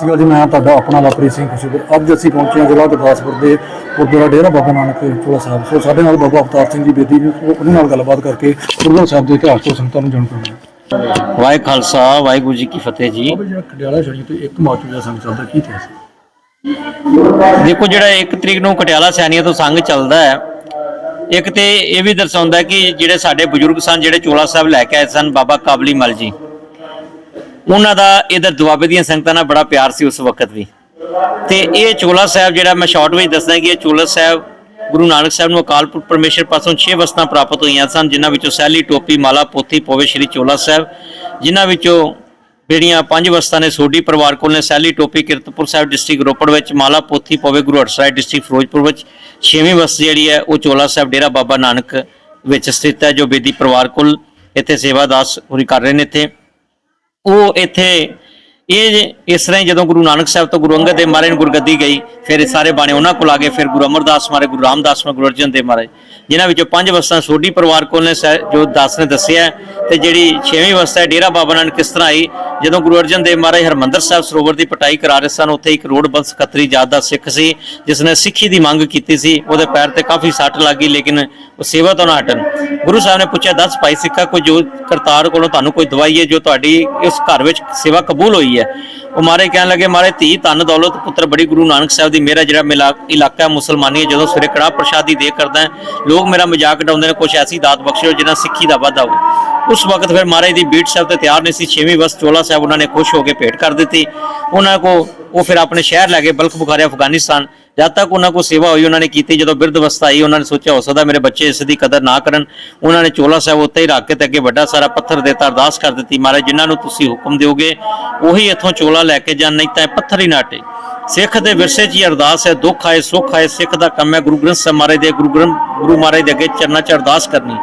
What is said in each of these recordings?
ਸੀਗਾ ਜੀ ਮੈਂ ਤੁਹਾਡਾ ਆਪਣਾ ਲਵਪ੍ਰੀਤ ਸਿੰਘ ਖੁਸ਼ੀਪੁਰ। ਅੱਜ ਅਸੀਂ ਪਹੁੰਚੇ ਹਾਂ ਜ਼ਿਲ੍ਹਾ ਗੁਰਦਾਸਪੁਰ ਦੇ ਗੁਰਦੁਆਰਾ ਡੇਰਾ ਬਾਬਾ ਨਾਨਕ ਚੋਲਾ ਸਾਹਿਬ। ਸੋ ਸਾਡੇ ਨਾਲ ਬਾਬਾ ਅਵਤਾਰ ਸਿੰਘ ਜੀ ਬੇਦੀ ਜੀ ਉਹ- ਉਹਨਾਂ ਨਾਲ ਗੱਲਬਾਤ ਕਰਕੇ ਗੁਰਦੁਆਰਾ ਸਾਹਿਬ ਦੇ ਇਤਿਹਾਸ ਤੋਂ ਸੰਗਤਾਂ ਨੂੰ ਜਾਣਕਾਰੀ ਦਿੰਦੇ ਵਾਹਿ ਖਾਲਸਾ ਵਾਹਿਗੁਰੂ ਜੀ ਕੀ ਫਤਿਹ ਜੀ। ਤੇ ਇੱਕ ਦਾ ਸੰਗ ਚੱਲਦਾ ਕੀ ਇਤਿਹਾਸ? ਦੇਖੋ ਜਿਹੜਾ 1 ਤਰੀਕ ਨੂੰ ਕਟਿਆਲਾ ਸੈਨੀਆਂ ਤੋਂ ਸੰਘ ਚੱਲਦਾ ਹੈ ਇੱਕ ਤੇ ਇਹ ਵੀ ਦਰਸਾਉਂਦਾ ਕਿ ਜਿਹੜੇ ਸਾਡੇ ਬਜ਼ੁਰਗ ਸਨ ਜਿਹੜੇ ਚੋਲਾ ਸਾਹਿਬ ਲੈ ਕੇ ਆਏ ਸਨ ਬਾਬਾ ਕਾਬਲੀ ਮਲ ਜੀ। ਉਹਨਾਂ ਦਾ ਇਧਰ ਦੁਆਬੇ ਦੀਆਂ ਸੰਗਤਾਂ ਨਾਲ ਬੜਾ ਪਿਆਰ ਸੀ ਉਸ ਵਕਤ ਵੀ। ਤੇ ਇਹ ਚੋਲਾ ਸਾਹਿਬ ਜਿਹੜਾ ਮੈਂ ਸ਼ਾਰਟ ਵਿੱਚ ਦੱਸਦਾ ਕਿ ਇਹ ਚੋਲਾ ਸਾਹਿਬ ਗੁਰੂ ਨਾਨਕ ਸਾਹਿਬ ਨੂੰ ਅਕਾਲ ਪੁਰਖ ਪਰਮੇਸ਼ਰ ਪਾਸੋਂ 6 ਵਸਤਾਂ ਪ੍ਰਾਪਤ ਹੋਈਆਂ ਸਨ, ਜਿਨ੍ਹਾਂ ਵਿੱਚੋਂ ਸਹਿਲੀ ਟੋਪੀ, ਮਾਲਾ, ਪੋਥੀ ਪੋਵੇ ਸ਼੍ਰੀ ਚੋਲਾ ਸਾਹਿਬ, ਜਿਨ੍ਹਾਂ ਵਿੱਚੋਂ ਜਿਹੜੀਆਂ ਪੰਜ ਵਸਤਾਂ ਨੇ ਸੋਢੀ ਪਰਿਵਾਰ ਕੋਲ ਨੇ ਸਹਿਲੀ ਟੋਪੀ, ਕਿਰਤਪੁਰ ਸਾਹਿਬ ਡਿਸਟ੍ਰਿਕਟ ਰੋਪੜ ਵਿੱਚ, ਮਾਲਾ, ਪੋਥੀ ਪੋਵੇ ਗੁਰੂ ਹਰਸਾਏ ਡਿਸਟ੍ਰਿਕਟ ਫਿਰੋਜ਼ਪੁਰ ਵਿੱਚ, ਛੇਵੀਂ ਵਸਤ ਜਿਹੜੀ ਹੈ ਉਹ ਚੋਲਾ ਸਾਹਿਬ ਡੇਰਾ ਬਾਬਾ ਨਾਨਕ ਵਿੱਚ ਸਥਿਤ ਹੈ, ਜੋ ਬੇਦੀ ਪਰਿਵਾਰ ਕੋਲ ਇੱਥੇ ਸੇਵਾਦਾਸ ਪੂਰੀ ਕਰ ਰਹੇ ਨੇ ਇੱਥੇ। ਉਹ ਇੱਥੇ, ਇਹ ਇਸ ਤਰ੍ਹਾਂ ਹੀ ਜਦੋਂ ਗੁਰੂ ਨਾਨਕ ਸਾਹਿਬ ਤੋਂ ਗੁਰੂ ਅੰਗਦ ਦੇਵ ਮਹਾਰਾਜ ਨੂੰ ਗੁਰਗੱਦੀ ਗਈ, ਫਿਰ ਇਹ ਸਾਰੇ ਬਾਣੇ ਉਹਨਾਂ ਕੋਲ ਆ ਗਏ, ਫਿਰ ਗੁਰੂ ਅਮਰਦਾਸ ਮਹਾਰਾਜ, ਗੁਰੂ ਰਾਮਦਾਸ ਮਹਾਰਾਜ, ਗੁਰੂ ਅਰਜਨ ਦੇਵ ਮਹਾਰਾਜ, ਜਿਨ੍ਹਾਂ ਵਿੱਚੋਂ ਪੰਜ ਵਸਤਾਂ ਸੋਢੀ ਪਰਿਵਾਰ ਕੋਲ ਨੇ, ਸਹਿ- ਜੋ ਦਾਸ ਨੇ ਦੱਸਿਆ ਤੇ ਜਿਹੜੀ ਛੇਵੀਂ ਵਸਤਾ ਹੈ ਡੇਰਾ ਬਾਬਾ ਨਾਨਕ ਕਿਸ ਤਰ੍ਹਾਂ ਆਈ? ਜਦੋਂ ਗੁਰੂ ਅਰਜਨ ਦੇਵ ਮਹਾਰਾਜ ਹਰਮੰਦਰ ਸਾਹਿਬ ਸਰੋਵਰ ਦੀ ਪਟਾਈ ਕਰਾ ਰਹੇ ਸਨ ਉੱਥੇ ਇੱਕ ਰੋਡ ਬੰਸ ਖੱਤਰੀ ਜਾਤ ਦਾ ਸਿੱਖ ਸੀ ਜਿਸ ਨੇ ਸਿੱਖੀ ਦੀ ਮੰਗ ਕੀਤੀ ਸੀ ਉਹਦੇ ਪੈਰ ਤੇ ਕਾਫੀ ਸੱਟ ਲੱਗੀ ਲੇਕਿਨ ਉਹ ਸੇਵਾ ਤੋਂ ਨਾ ਹਟਣ। ਗੁਰੂ ਸਾਹਿਬ ਨੇ ਪੁੱਛਿਆ ਦੱਸ ਭਾਈ ਸਿੱਖਾ ਕੋਈ ਜੋ ਕਰਤਾਰ ਕੋਲੋਂ ਤੁਹਾਨੂੰ ਕੋਈ ਦਵਾਈ ਹੈ ਜੋ ਤੁਹਾਡੀ ਇਸ ਘਰ ਵਿੱਚ ਸੇਵਾ ਕਬੂਲ ਹੋਈ ਹੈ? ਉਹ ਮਾਰੇ ਕਹਿਣ ਲੱਗੇ ਮਾਰੇ ਧੀ ਧਨ ਦੌਲਤ ਪੁੱਤਰ ਬੜੀ ਗੁਰੂ ਨਾਨਕ ਸਾਹਿਬ ਦੀ ਮੇਰਾ ਜਿਹੜਾ ਮਿਲਾ- ਇਲਾਕਾ ਮੁਸਲਮਾਨੀ ਹੈ ਜਦੋਂ ਸਵੇਰੇ ਕੜਾਹ ਪ੍ਰਸ਼ਾਦੀ ਦੇ ਕਰਦਾ ਹੈ, ਲੋਕ ਮੇਰਾ ਮਜ਼ਾਕ ਉਡਾਉਂਦੇ ਨੇ ਕੁਛ ਐਸੀ ਦਾਤ ਬਖਸ਼ਿਓ ਜਿਹਨਾਂ ਸਿੱਖੀ ਦਾ ਵਾਧਾ ਹੋਵੇ। ਉਸ ਵਕਤ ਫਿਰ ਮਹਾਰਾਜ ਦੀ ਬੀਟ ਸਾਹਿਬ ਤੇ ਤਿਆਰ ਨਹੀਂ ਸੀ, ਛੇਵੀਂ ਵਸ ਚੋਲਾ ਸਾਹਿਬ ਉਹਨਾਂ ਨੇ ਖੁਸ਼ ਹੋ ਕੇ ਭੇਟ ਕਰ ਦਿੱਤੀ। ਉਹਨਾਂ ਕੋ ਉਹ ਫਿਰ ਆਪਣੇ ਸ਼ਹਿਰ ਲੈ ਗਏ, ਬਲਖ ਬੁਖਾਰੇ ਅਫਗਾਨਿਸਤਾਨ। ਜਦ ਤੱਕ ਉਹਨਾਂ ਕੋ ਸੇਵਾ ਹੋਈ, ਉਹਨਾਂ ਨੇ ਕੀਤੀ, ਜਦੋਂ ਬਿਰਧ ਅਵਸਥਾ ਆਈ, ਉਹਨਾਂ ਨੇ ਸੋਚਿਆ, ਹੋ ਸਕਦਾ ਮੇਰੇ ਬੱਚੇ ਇਸ ਦੀ ਕਦਰ ਨਾ ਕਰਨ। ਉਹਨਾਂ ਨੇ ਚੋਲਾ ਸਾਹਿਬ ਉੱਤੇ ਹੀ ਰੱਖ ਕੇ ਤੇ ਅੱਗੇ ਵੱਡਾ ਸਾਰਾ ਪੱਥਰ ਦੇਤਾ, ਅਰਦਾਸ ਕਰ ਦਿੱਤੀ, ਮਹਾਰਾਜ, ਜਿਨ੍ਹਾਂ ਨੂੰ ਤੁਸੀਂ ਹੁਕਮ ਦਿਓਗੇ, ਉਹੀ ਇੱਥੋਂ ਚੋਲਾ ਲੈ ਕੇ ਜਾਣ, ਨਹੀਂ ਤਾਂ ਇਹ ਪੱਥਰ ਹੀ ਨਾਟੇ ਸਿੱਖ ਦੇ ਵਿਰਸੇ 'ਚ ਹੀ ਅਰਦਾਸ ਹੈ, ਦੁੱਖ ਆਏ, ਸੁੱਖ ਆਏ, ਸਿੱਖ ਦਾ ਕੰਮ ਹੈ। ਗੁਰੂ ਗ੍ਰੰਥ ਸਾਹਿਬ ਮਹਾਰਾਜ ਦੇ, ਗੁਰੂ ਗ੍ਰੰਥ, ਗੁਰੂ ਮਹਾਰਾਜ ਦੇ ਅੱਗੇ ਚਰਨਾਂ 'ਚ ਅਰਦਾਸ ਕਰਨੀ।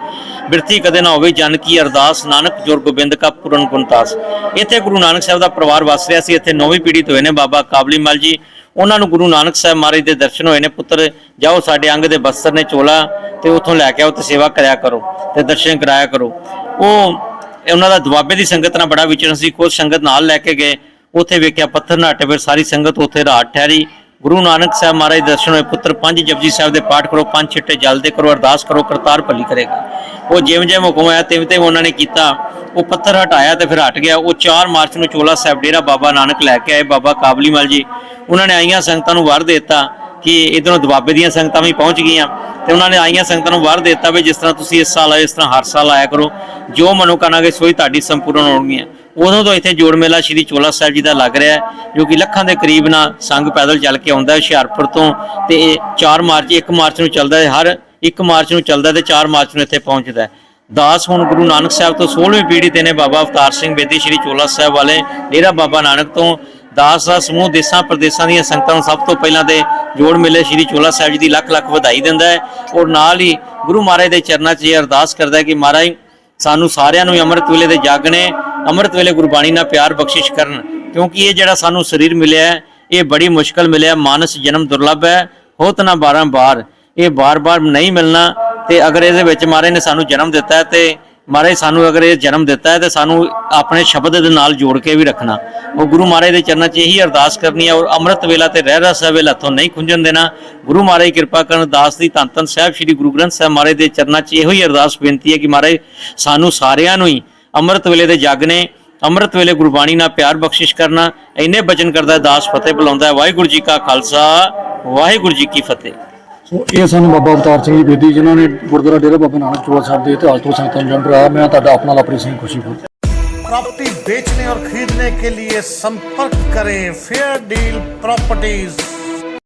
ਬਿਰਤੀ ਕਦੇ ਨਾ ਹੋਵੇ, ਜਨ ਕੀ ਅਰਦਾਸ, ਨਾਨਕ ਜੁਰ ਗੋਬਿੰਦ ਕਾ ਪੂਰਨ ਗੁਣਤਾਸ ਇੱਥੇ ਗੁਰੂ ਨਾਨਕ ਸਾਹਿਬ ਦਾ ਪਰਿਵਾਰ ਵਸ ਰਿਹਾ ਸੀ, ਇੱਥੇ ਨੌਵੀਂ ਪੀੜ੍ਹੀ ਤੋਂ ਹੋਏ ਨੇ ਬਾਬਾ ਕਾਬਲੀ ਮਲ ਜੀ। ਉਹਨਾਂ ਨੂੰ ਗੁਰੂ ਨਾਨਕ ਸਾਹਿਬ ਮਹਾਰਾਜ ਦੇ ਦਰਸ਼ਨ ਹੋਏ ਨੇ, ਪੁੱਤਰ, ਜਾਓ ਸਾਡੇ ਅੰਗ ਦੇ ਬਸਤਰ ਨੇ ਚੋਲਾ ਤੇ ਉੱਥੋਂ ਲੈ ਕੇ ਆਓ ਤੇ ਸੇਵਾ ਕਰਿਆ ਕਰੋ ਤੇ ਦਰਸ਼ਨ ਕਰਾਇਆ ਕਰੋ। ਉਹ, ਉਹਨਾਂ ਦਾ ਦੁਆਬੇ ਦੀ ਸੰਗਤ ਨਾਲ ਬੜਾ ਵਿਚਰਨ ਸੀ ਕੁਝ ਸੰਗਤ ਨਾਲ ਲੈ ਕੇ ਗਏ। ਉੱਥੇ ਵੇਖਿਆ ਪੱਥਰ ਨਾਟੇ ਫਿਰ ਸਾਰੀ ਸੰਗਤ ਉੱਥੇ ਰਾਤ ਠਹਿਰੀ। ਗੁਰੂ ਨਾਨਕ ਸਾਹਿਬ ਮਹਾਰਾਜ ਦੇ ਦਰਸ਼ਨ ਹੋਏ, ਪੁੱਤਰ ਪੰਜ ਜਪਜੀ ਸਾਹਿਬ ਦੇ ਪਾਠ ਕਰੋ, ਪੰਜ ਛਿੱਟੇ ਜਲ ਦੇ ਕਰੋ, ਅਰਦਾਸ ਕਰੋ, ਕਰਤਾਰ ਭਲੀ ਕਰੇਗਾ। ਉਹ ਜਿਵੇਂ ਜਿਵੇਂ ਹੁਕਮ ਆਇਆ, ਤਿਵੇਂ ਤਿਵੇਂ ਉਹਨਾਂ ਨੇ ਕੀਤਾ। ਉਹ ਪੱਥਰ ਹਟਾਇਆ ਤੇ ਫਿਰ ਹਟ ਗਿਆ। ਉਹ 4 ਮਾਰਚ ਨੂੰ ਚੋਲਾ ਸਾਹਿਬ ਡੇਰਾ ਬਾਬਾ ਨਾਨਕ ਲੈ ਕੇ ਆਏ, ਬਾਬਾ ਕਾਬਲੀ ਮਲ ਜੀ। ਉਹਨਾਂ ਨੇ ਆਈਆਂ ਸੰਗਤਾਂ ਨੂੰ ਵਰ ਦੇ ਦਿੱਤਾ ਕਿ ਇਧਰੋਂ ਦੁਆਬੇ ਦੀਆਂ ਸੰਗਤਾਂ ਵੀ ਪਹੁੰਚ ਗਈਆਂ। ਤੇ ਉਹਨਾਂ ਨੇ ਆਈਆਂ ਸੰਗਤਾਂ ਨੂੰ ਵਰ ਦੇ ਦਿੱਤਾ ਵੀ ਜਿਸ ਤਰ੍ਹਾਂ ਤੁਸੀਂ ਇਸ ਸਾਲ ਆਏ, ਇਸ ਤਰ੍ਹਾਂ ਹਰ ਸਾਲ ਆਇਆ ਕਰੋ। ਜੋ ਮਨੋ ਕਰਾਂਗੇ ਸੋਈ ਤੁਹਾਡੀ ਸੰਪੂਰਨ ਹੋਣਗੀਆਂ। ਉਦੋਂ ਤੋਂ ਇੱਥੇ ਜੋੜ ਮੇਲਾ ਸ਼੍ਰੀ ਚੋਲਾ ਸਾਹਿਬ ਜੀ ਦਾ ਲੱਗ ਰਿਹਾ ਹੈ, ਜੋ ਕਿ ਲੱਖਾਂ ਦੇ ਕਰੀਬ ਨਾਲ ਸੰਗ ਪੈਦਲ ਚੱਲ ਕੇ ਆਉਂਦਾ ਹੈ ਹੁਸ਼ਿਆਰਪੁਰ ਤੋਂ ਤੇ ਇਹ 4 ਮਾਰਚ 1 ਮਾਰਚ ਨੂੰ ਚੱਲਦਾ ਹੈ, ਹਰ 1 ਮਾਰਚ ਨੂੰ ਚੱਲਦਾ ਤੇ 4 ਮਾਰਚ ਨੂੰ ਇੱਥੇ ਪਹੁੰਚਦਾ ਹੈ। ਦਾਸ ਹੁਣ ਗੁਰੂ ਨਾਨਕ ਸਾਹਿਬ ਤੋਂ 16ਵੀਂ ਪੀੜ੍ਹੀ ਤੇ ਨੇ ਬਾਬਾ ਅਵਤਾਰ ਸਿੰਘ ਬੇਦੀ ਸ਼੍ਰੀ ਚੋਲਾ ਸਾਹਿਬ ਵਾਲੇ ਡੇਰਾ ਬਾਬਾ ਨਾਨਕ ਤੋਂ। ਦਾਸ ਦਾ ਸਮੂਹ ਦੇਸਾਂ ਪ੍ਰਦੇਸਾਂ ਦੀਆਂ ਸੰਗਤਾਂ ਨੂੰ ਸਭ ਤੋਂ ਪਹਿਲਾਂ ਤੇ ਜੋੜ ਮੇਲੇ ਸ਼੍ਰੀ ਚੋਲਾ ਸਾਹਿਬ ਜੀ ਦੀ ਲੱਖ ਲੱਖ ਵਧਾਈ ਦਿੰਦਾ ਹੈ ਔਰ ਨਾਲ ਹੀ ਗੁਰੂ ਮਹਾਰਾਜ ਦੇ ਚਰਨਾਂ 'ਚ ਇਹ ਅਰਦਾਸ ਕਰਦਾ ਹੈ ਕਿ ਮਹਾਰਾਜ, ਸਾਨੂੰ ਸਾਰਿਆਂ ਨੂੰ ਅੰਮ੍ਰਿਤ ਵੇਲੇ ਦੇ ਜਾਗਣੇ ਅੰਮ੍ਰਿਤ ਵੇਲੇ ਗੁਰਬਾਣੀ ਨਾਲ ਪਿਆਰ ਬਖਸ਼ਿਸ਼ ਕਰਨ, ਕਿਉਂਕਿ ਇਹ ਜਿਹੜਾ ਸਾਨੂੰ ਸਰੀਰ ਮਿਲਿਆ ਇਹ ਬੜੀ ਮੁਸ਼ਕਲ ਮਿਲਿਆ, ਮਾਨਸ ਜਨਮ ਦੁਰਲਭ ਹੈ, ਹੋਤ ਨਾ ਬਾਰ ਇਹ ਬਾਰ-ਬਾਰ ਨਹੀਂ ਮਿਲਣਾ ਤੇ ਅਗਰ ਇਹਦੇ ਵਿੱਚ ਮਹਾਰਾਜ ਨੇ ਸਾਨੂੰ ਜਨਮ ਦਿੱਤਾ ਹੈ ਤੇ ਮਹਾਰਾਜ ਸਾਨੂੰ ਅਗਰ ਇਹ ਜਨਮ ਦਿੱਤਾ ਹੈ ਤੇ ਸਾਨੂੰ ਆਪਣੇ ਸ਼ਬਦ ਦੇ ਨਾਲ ਜੋੜ ਕੇ ਵੀ ਰੱਖਣਾ। ਉਹ ਗੁਰੂ ਮਹਾਰਾਜ ਦੇ ਚਰਨਾਂ 'ਚ ਇਹੀ ਅਰਦਾਸ ਕਰਨੀ ਹੈ ਔਰ ਅੰਮ੍ਰਿਤ ਵੇਲਾ ਤੇ ਰਹਿ ਰਸ ਵੇਲਾ ਹੱਥੋਂ ਨਹੀਂ ਖੁੰਝਣ ਦੇਣਾ। ਗੁਰੂ ਮਹਾਰਾਜ ਕਿਰਪਾ ਕਰਨ ਦਾਸ ਦੀ ਧੰਨ ਧੰਨ ਸਾਹਿਬ ਸ੍ਰੀ ਗੁਰੂ ਗ੍ਰੰਥ ਸਾਹਿਬ ਮਹਾਰਾਜ ਦੇ ਚਰਨਾਂ 'ਚ ਇਹੋ ਹੀ ਅਰਦਾਸ ਬੇਨਤੀ ਹੈ ਕਿ ਮਹਾਰਾਜ, ਸਾਨੂੰ ਸਾਰਿਆਂ ਨੂੰ ਹੀ ਅੰਮ੍ਰਿਤ ਵੇਲੇ ਦੇ ਜਾਗਣੇ ਅੰਮ੍ਰਿਤ ਵੇਲੇ ਗੁਰਬਾਣੀ ਨਾਲ ਪਿਆਰ ਬਖਸ਼ਿਸ਼ ਕਰਨਾ ਇੰਨੇ ਬਚਨ ਕਰਦਾ ਹੈ, ਦਾਸ ਫਤਿਹ ਬੁਲਾਉਂਦਾ ਹੈ ਵਾਹਿਗੁਰੂ ਜੀ ਕਾ ਖਾਲਸਾ ਵਾਹਿਗੁਰੂ ਜੀ ਕੀ ਫਤਿਹ ਸੋ ਇਹ ਸਨ ਬਾਬਾ ਅਵਤਾਰ ਸਿੰਘ ਜੀ ਬੇਦੀ ਜਿਨ੍ਹਾਂ ਨੇ ਗੁਰਦੁਆਰਾ ਡੇਰਾ ਬਾਬਾ ਨਾਨਕ ਚੋਲਾ ਸਾਹਿਬ ਦੇ ਇਤਿਹਾਸ ਤੋਂ ਸੰਗਤਾਂ ਨੂੰ ਜਾਣੂ ਕਰਾਇਆ ਮੈਂ ਤੁਹਾਡਾ ਆਪਣਾ ਲਵਪ੍ਰੀਤ ਸਿੰਘ ਖੁਸ਼ੀਪੁਰ प्रॉपर्टी बेचने और खरीदने के लिए संपर्क करें फेयर डील प्रॉपर्टीज